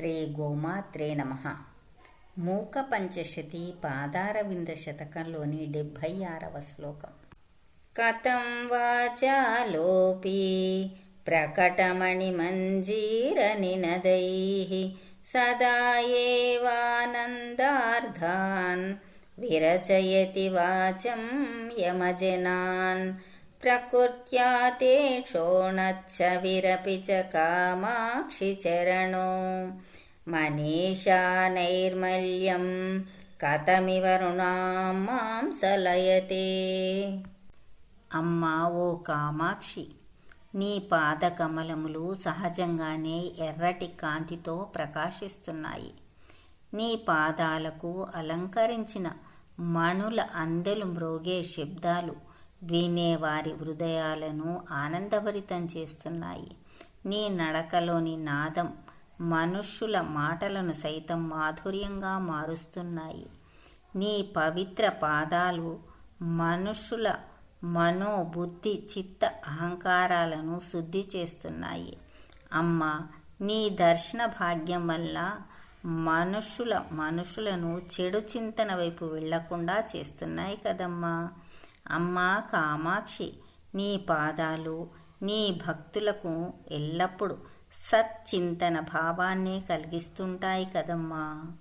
శ్రీ గోమాత్రే నమ మూక పంచశతి పాదారవింద శతకంలోని డెబ్భై ఆరవ శ్లోకం కథం వాచాలోపి ప్రకటమణిమంజీరనినదైः సదా ఏవానందార్థాన్ విరచయతి వాచం యమజనాన్ ప్రకృత్యా ते क्षोणच्छविरपि च कामाक्षि चरणो మనీషా నైర్మల్యం కథమివరుణాం మాంసలయతే అమ్మా ఓ కామాక్షి నీ పాదకమలములు సహజంగానే ఎర్రటి కాంతితో ప్రకాశిస్తున్నాయి. నీ పాదాలకు అలంకరించిన మణుల అందెలు మ్రోగే శబ్దాలు వినేవారి హృదయాలను ఆనందభరితం చేస్తున్నాయి. నీ నడకలోని నాదం మనుష్యుల మాటలను సైతం మాధుర్యంగా మారుస్తున్నాయి. నీ పవిత్ర పాదాలు మనుషుల మనోబుద్ధి చిత్త అహంకారాలను శుద్ధి చేస్తున్నాయి. అమ్మ నీ దర్శన భాగ్యం వల్ల మనుషుల మనుషులను చెడు చింతన వైపు వెళ్ళకుండా చేస్తున్నాయి కదమ్మా. అమ్మా కామాక్షి నీ పాదాలు నీ భక్తులకు ఎల్లప్పుడూ సచ్చింతన భావాన్నే కలిగిస్తుంటాయి కదమ్మా.